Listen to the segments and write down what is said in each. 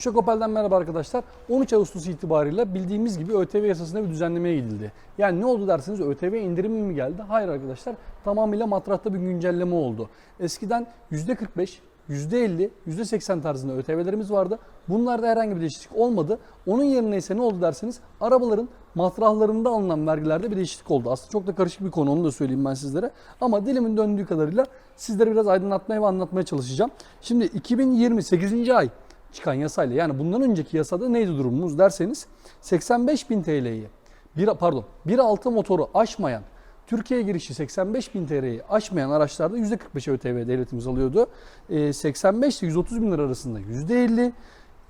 Şok Opel'den merhaba arkadaşlar. 13 Ağustos itibariyle bildiğimiz gibi ÖTV yasasında bir düzenlemeye gidildi. Yani ne oldu derseniz ÖTV indirimi mi geldi? Hayır arkadaşlar. Tamamıyla matrahta bir güncelleme oldu. Eskiden %45, %50, %80 tarzında ÖTV'lerimiz vardı. Bunlarda herhangi bir değişiklik olmadı. Onun yerine ise ne oldu derseniz arabaların matrahlarında alınan vergilerde bir değişiklik oldu. Aslında çok da karışık bir konu onu da söyleyeyim ben sizlere. Ama dilimin döndüğü kadarıyla sizlere biraz aydınlatmaya ve anlatmaya çalışacağım. Şimdi 2028. ay çıkan yasayla yani bundan önceki yasada neydi durumumuz derseniz 85 bin TL'yi bir, pardon 1.6 motoru aşmayan Türkiye girişi 85 bin TL'yi aşmayan araçlarda %45 ÖTV devletimiz alıyordu. Ee, 85 ile 130 bin lira arasında %50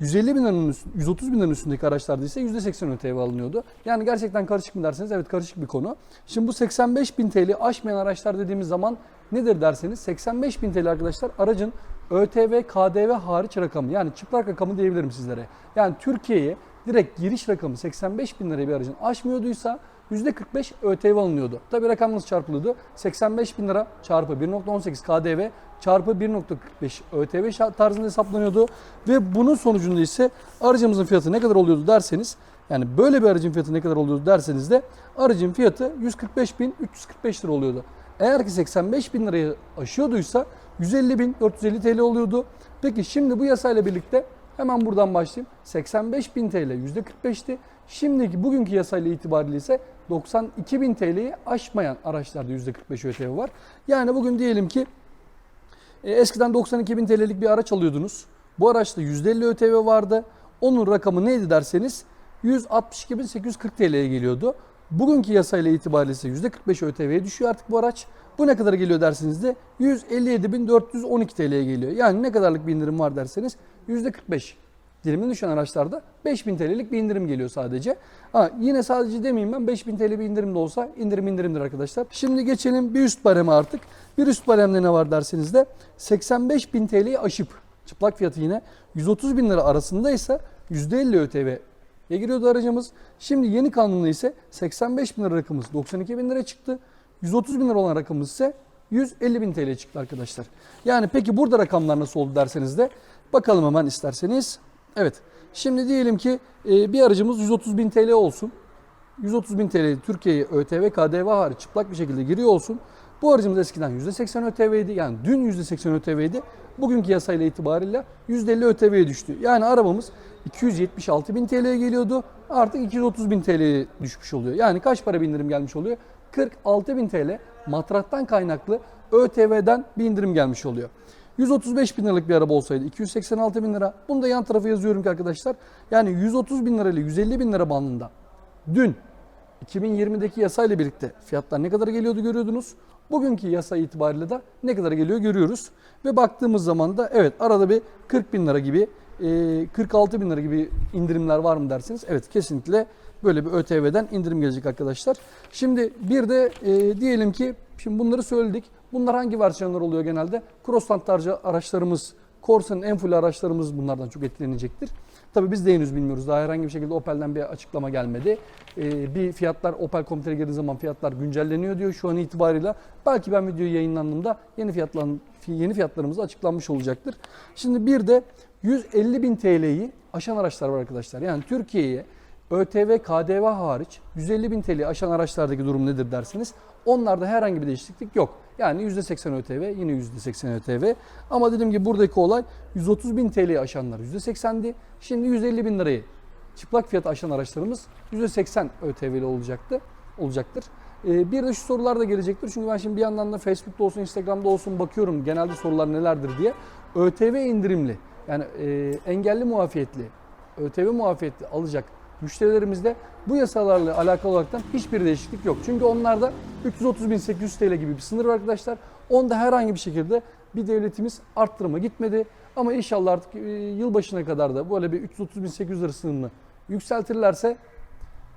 150 bin liranın üst- 130 bin liranın üstündeki araçlarda ise %80 ÖTV alınıyordu. Yani gerçekten karışık mı derseniz evet karışık bir konu. Şimdi bu 85 bin TL aşmayan araçlar dediğimiz zaman nedir derseniz 85 bin TL arkadaşlar aracın ÖTV, KDV hariç rakamı yani çıplak rakamı diyebilirim sizlere. Yani Türkiye'ye direkt giriş rakamı 85 bin liraya bir aracın aşmıyorduysa %45 ÖTV alınıyordu. Tabi rakam nasıl çarpılıyordu? 85 bin lira çarpı 1.18 KDV çarpı 1.45 ÖTV tarzında hesaplanıyordu. Ve bunun sonucunda ise aracımızın fiyatı ne kadar oluyordu derseniz yani böyle bir aracın fiyatı ne kadar oluyordu derseniz de aracın fiyatı 145.345 lira oluyordu. Eğer ki 85 bin lirayı aşıyorduysa 150 bin 450 TL oluyordu. Peki şimdi bu yasayla birlikte hemen buradan başlayayım. 85 bin TL %45'ti. Şimdiki bugünkü yasayla itibariyle ise 92 bin TL'yi aşmayan araçlarda %45 ÖTV var. Yani bugün diyelim ki e, eskiden 92 bin TL'lik bir araç alıyordunuz. Bu araçta %50 ÖTV vardı. Onun rakamı neydi derseniz 162.840 TL'ye geliyordu. Bugünkü yasayla itibariyle ise %45 ÖTV'ye düşüyor artık bu araç. Bu ne kadar geliyor derseniz de 157.412 TL'ye geliyor. Yani ne kadarlık bir indirim var derseniz %45 dilimin düşen araçlarda 5000 TL'lik bir indirim geliyor sadece. Ha, yine sadece demeyeyim ben 5000 TL bir indirim de olsa indirim indirimdir arkadaşlar. Şimdi geçelim bir üst bareme artık. Bir üst baremde ne var derseniz de 85.000 TL'yi aşıp çıplak fiyatı yine 130 bin lira arasındaysa %50 ÖTV'ye giriyordu aracımız. Şimdi yeni kanunla ise 85 bin lira rakamımız 92 bin lira çıktı. 130 bin lira olan rakamımız ise 150 bin TL çıktı arkadaşlar. Yani peki burada rakamlar nasıl oldu derseniz de bakalım hemen isterseniz. Evet şimdi diyelim ki e, bir aracımız 130 bin TL olsun. 130 bin TL Türkiye'ye ÖTV, KDV hariç çıplak bir şekilde giriyor olsun. Bu aracımız eskiden %80 ÖTV'ydi. Yani dün %80 ÖTV'ydi. Bugünkü yasayla itibariyle %50 ÖTV'ye düştü. Yani arabamız 276 bin TL'ye geliyordu. Artık 230 bin TL'ye düşmüş oluyor. Yani kaç para bir indirim gelmiş oluyor? 46 bin TL matrahtan kaynaklı ÖTV'den bir indirim gelmiş oluyor. 135 bin liralık bir araba olsaydı 286 bin lira. Bunu da yan tarafa yazıyorum ki arkadaşlar. Yani 130 bin lira ile 150 bin lira bandında dün 2020'deki yasayla birlikte fiyatlar ne kadar geliyordu görüyordunuz. Bugünkü yasa itibariyle de ne kadar geliyor görüyoruz. Ve baktığımız zaman da evet arada bir 40 bin lira gibi e, 46 bin lira gibi indirimler var mı dersiniz? Evet kesinlikle böyle bir ÖTV'den indirim gelecek arkadaşlar. Şimdi bir de e, diyelim ki şimdi bunları söyledik. Bunlar hangi versiyonlar oluyor genelde? Crossland tarzı araçlarımız, Corsa'nın en full araçlarımız bunlardan çok etkilenecektir. Tabii biz de henüz bilmiyoruz. Daha herhangi bir şekilde Opel'den bir açıklama gelmedi. Ee, bir fiyatlar Opel komiteye girdiği zaman fiyatlar güncelleniyor diyor şu an itibariyle. Belki ben videoyu yayınlandığımda yeni fiyatlar yeni fiyatlarımız açıklanmış olacaktır. Şimdi bir de 150 bin TL'yi aşan araçlar var arkadaşlar. Yani Türkiye'ye ÖTV, KDV hariç 150 bin TL aşan araçlardaki durum nedir derseniz onlarda herhangi bir değişiklik yok. Yani %80 ÖTV yine %80 ÖTV. Ama dediğim gibi buradaki olay 130 bin TL'yi aşanlar %80'di. Şimdi 150 bin lirayı çıplak fiyat aşan araçlarımız %80 ÖTV'li olacaktı, olacaktır. Ee, bir de şu sorular da gelecektir. Çünkü ben şimdi bir yandan da Facebook'ta olsun, Instagram'da olsun bakıyorum genelde sorular nelerdir diye. ÖTV indirimli yani e, engelli muafiyetli, ÖTV muafiyetli alacak müşterilerimizde bu yasalarla alakalı olarak hiçbir değişiklik yok. Çünkü onlarda 330.800 TL gibi bir sınır var arkadaşlar. Onda herhangi bir şekilde bir devletimiz arttırıma gitmedi. Ama inşallah artık e, yılbaşına kadar da böyle bir 330.800 lira sınırını yükseltirlerse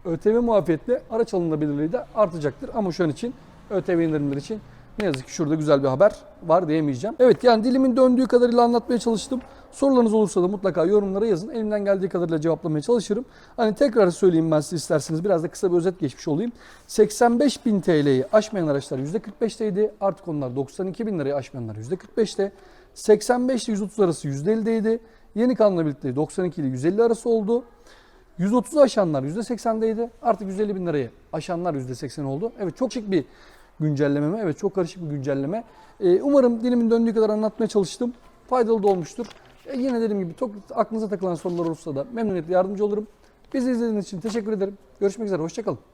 ÖTV muafiyetli araç alınabilirliği de artacaktır. Ama şu an için ÖTV indirimleri için ne yazık ki şurada güzel bir haber var diyemeyeceğim. Evet yani dilimin döndüğü kadarıyla anlatmaya çalıştım. Sorularınız olursa da mutlaka yorumlara yazın. Elimden geldiği kadarıyla cevaplamaya çalışırım. Hani tekrar söyleyeyim ben size isterseniz biraz da kısa bir özet geçmiş olayım. 85 bin TL'yi aşmayan araçlar %45'teydi. Artık onlar 92 bin lirayı aşmayanlar %45'te. 85 ile 130 arası %50'deydi. Yeni kanunla birlikte 92 ile 150 arası oldu. 130'u aşanlar %80'deydi. Artık 150 bin lirayı aşanlar %80 oldu. Evet çok şık bir güncelleme mi? Evet çok karışık bir güncelleme. Ee, umarım dilimin döndüğü kadar anlatmaya çalıştım. Faydalı da olmuştur. E, yine dediğim gibi çok aklınıza takılan sorular olursa da memnuniyetle yardımcı olurum. Bizi izlediğiniz için teşekkür ederim. Görüşmek üzere. Hoşçakalın.